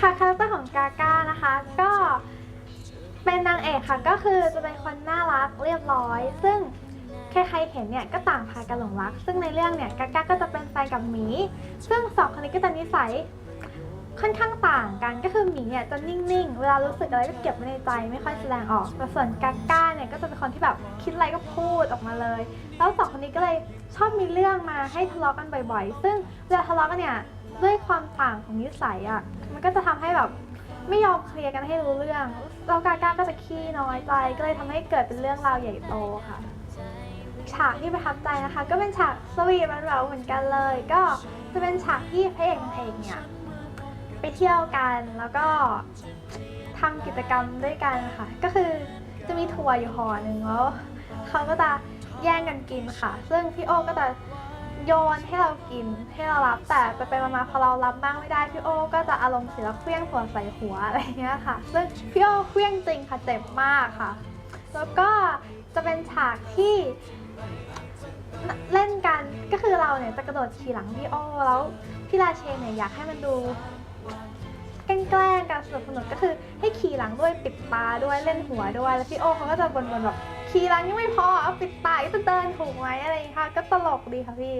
ค่ะคาแรคเตอร์ของกาก้านะคะก็เป็นนางเอกค่ะก็คือจะเป็นคนน่ารักเรียบร้อย ซึ่งใครๆเห็นเนี่ยก็ต่างพากันหลงรัก ซึ่งในเรื่องเนี่ยกาก้าก็จะเป็นแฟนกับหมี ซึ่งสองคนนี้ก็จะนิสัยค่อนข้างต่างกันก็คือหมีเนี่ยจะนิ่งๆ เวลารู้สึกอะไรก็เก็บไว้ในใจไม่ค่อยแสดงออก แต่ส่วนกาก้าเนี่ยก็จะเป็นคนที่แบบคิดอะไรก็พูดออกมาเลย แล้วสองคนนี้ก็เลยชอบมีเรื่องมาให้ทะเลาะกันบ่อยๆ ซึ่งเวลาทะเลาะกันเนี่ย ด้วยความต่างของนิสัยอะ่ะมันก็จะทำให้แบบไม่ยอมเคลียร์กันให้รู้เรื่องแล้วกาก้าก็จะขี้น้อยใจก็เลยทำให้เกิดเป็นเรื่องราวใหญ่โตค่ะ ฉากที่ประทับใจนะคะ ก็เป็นฉากสวีทมันแบบเหมือนกันเลย ก็จะเป็นฉากที่พระเอกนางเอกเนี่ยไปเที่ยวกันแล้วก็ทำกิจกรรมด้วยกันค่ะ ก็คือจะมีทัวร์อยู่หอหนึ่งแล้วเขาก็จะแย่งกันกินค่ะ ซึ่งพี่โอก็จะ โยนให้เรากินให้เรารับ แต่ไปไปมาๆพอเรารับบ้างไม่ได้พี่โอก็จะอารมณ์เสียแล้วเคลี้ยงถั่วใส่หัวอะไรอย่างเงี้ยค่ะ ซึ่งพี่โอเคลี้ยงจริงค่ะเจ็บมากค่ะ แล้วก็จะเป็นฉากที่เล่นกันก็คือเราเนี่ยจะกระโดดขี่หลังพี่โอแล้วพี่ราเชนเนี่ยอยากให้มันดูแกล้งกันสนุกสนุกก็คือให้ขี่หลังด้วยปิดตาด้วยเล่นหัวด้วยแล้วพี่โอเขาก็จะบ่นๆแบบ ขี่หลังยังไม่พอเอาปิดตาจะเดินถูกไหมอะไรอย่างเงี้ยค่ะ ก็ตลกดีค่ะพี่